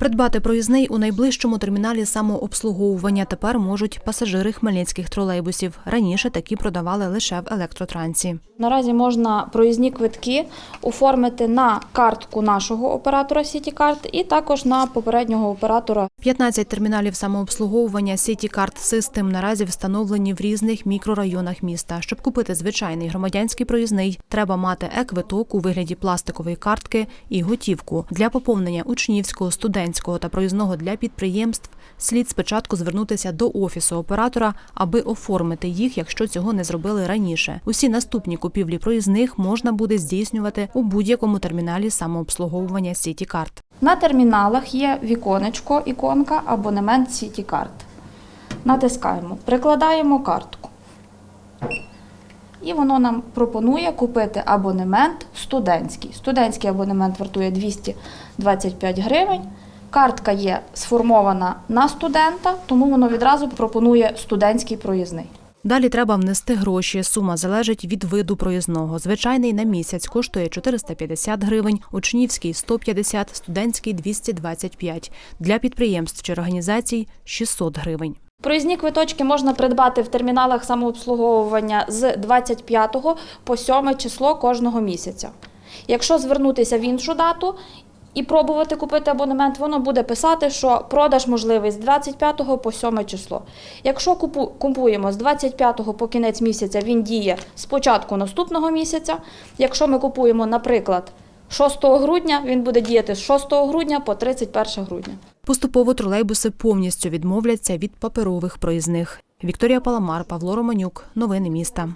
Придбати проїзний у найближчому терміналі самообслуговування тепер можуть пасажири хмельницьких тролейбусів. Раніше такі продавали лише в електротрансі. Наразі можна проїзні квитки оформити на картку нашого оператора CityCard і також на попереднього оператора 15 терміналів самообслуговування Card System наразі встановлені в різних мікрорайонах міста. Щоб купити звичайний громадянський проїзний, треба мати е-квиток у вигляді пластикової картки і готівку. Для поповнення учнівського, студентського та проїзного для підприємств слід спочатку звернутися до офісу оператора, аби оформити їх, якщо цього не зробили раніше. Усі наступні купівлі проїзних можна буде здійснювати у будь-якому терміналі самообслуговування Card. На терміналах є віконечко, іконка абонемент CityCard. Натискаємо, прикладаємо картку. І воно нам пропонує купити абонемент студентський. Студентський абонемент вартує 225 гривень. Картка є сформована на студента, тому воно відразу пропонує студентський проїзний. Далі треба внести гроші. Сума залежить від виду проїзного. Звичайний на місяць коштує 450 гривень, учнівський 150, студентський 225. Для підприємств чи організацій 600 гривень. Проїзні квиточки можна придбати в терміналах самообслуговування з 25 по 7 число кожного місяця. Якщо звернутися в іншу дату і пробувати купити абонемент, воно буде писати, що продаж можливий з 25 по 7 число. Якщо купу- купуємо з 25 по кінець місяця, він діє з початку наступного місяця. Якщо ми купуємо, наприклад, 6 грудня, він буде діяти з 6 грудня по 31 грудня. Поступово тролейбуси повністю відмовляться від паперових проїзних. Вікторія Паламар, Павло Романюк. Новини міста.